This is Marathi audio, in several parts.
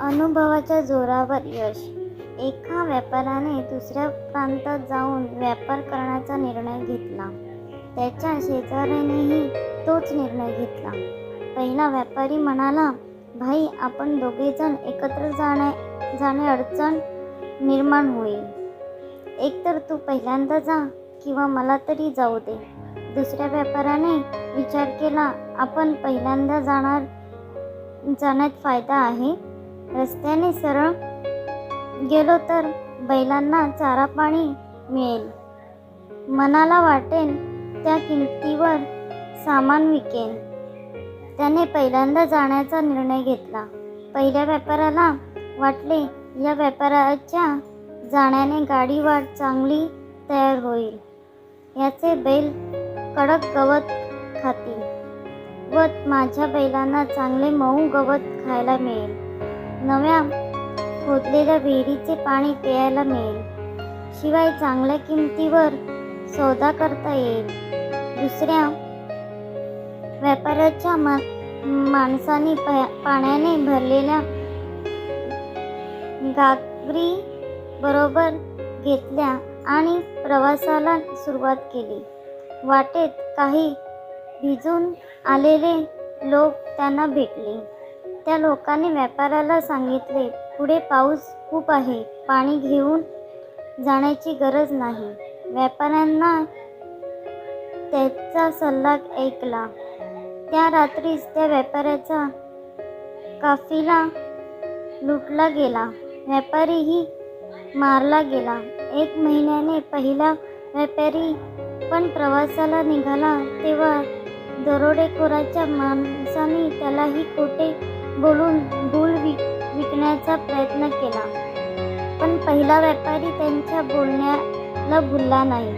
अनुभवाच्या जोरावर यश. एका व्यापाराने दुसऱ्या प्रांतात जाऊन व्यापार करण्याचा निर्णय घेतला. त्याच्या शेजाऱ्यानेही तोच निर्णय घेतला. पहिला व्यापारी म्हणाला भाई आपण दोघेजण एकत्र जाणे जाणे अडचण निर्माण होईल. एकतर तू पहिल्यांदा जा किंवा मला तरी जाऊ दे. दुसऱ्या व्यापाऱ्याने विचार केला आपण पहिल्यांदा जाणार जाण्यात फायदा आहे? रस्त्याने सरळ गेलो तर बैलांना चारा पाणी मिळेल. मनाला वाटेल त्या किमतीवर सामान विकेन त्याने पहिल्यांदा जाण्याचा निर्णय घेतला. पहिल्या व्यापाऱ्याला वाटले या व्यापाऱ्याच्या जाण्याने गाडी वाट चांगली तयार होईल. याचे बैल कडक गवत खातील व माझ्या बैलांना चांगले मऊ गवत खायला मिळेल. नव्या खोदलेल्या विहिरीचे पाणी प्यायला मिळेल. शिवाय चांगल्या किमतीवर सौदा करता येईल. दुसऱ्या व्यापाऱ्याच्या मा माणसाने पाण्याने भरलेल्या गागरी बरोबर घेतल्या आणि प्रवासाला सुरुवात केली. वाटेत काही भिजून आलेले लोक त्यांना भेटले. त्या लोकांनी व्यापाऱ्याला सांगितले पुढे पाऊस खूप आहे पाणी घेऊन जाण्याची गरज नाही. व्यापाऱ्यांना त्याचा सल्ला ऐकला. त्या रात्रीच त्या व्यापाऱ्याचा काफिला लुटला गेला. व्यापारीही मारला गेला. एक महिन्याने पहिला व्यापारी पण प्रवासाला निघाला तेव्हा दरोडेखोराच्या माणसाने त्यालाही खोटे बोलून भूल विक विकण्याचा प्रयत्न केला. पण पहिला व्यापारी त्यांच्या बोलण्याला भुलला नाही.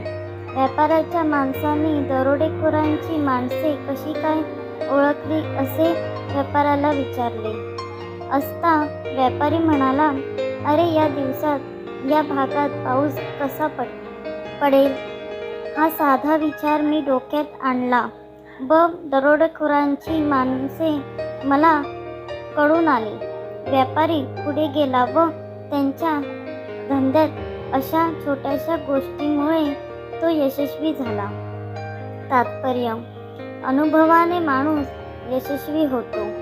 व्यापाऱ्याच्या माणसाने दरोडेखोरांची माणसे कशी काय ओळखली असे व्यापाऱ्याला विचारले. असता व्यापारी म्हणाला अरे या दिवसात या भागात पाऊस कसा पड पडेल हा साधा विचार मी डोक्यात आणला. व दरोडेखोरांची माणसे मला कळून आले. व्यापारी पुढे गेला व त्यांच्या धंद्यात अशा छोट्याशा गोष्टीमुळे तो यशस्वी झाला. तात्पर्य अनुभवाने माणूस यशस्वी होतो.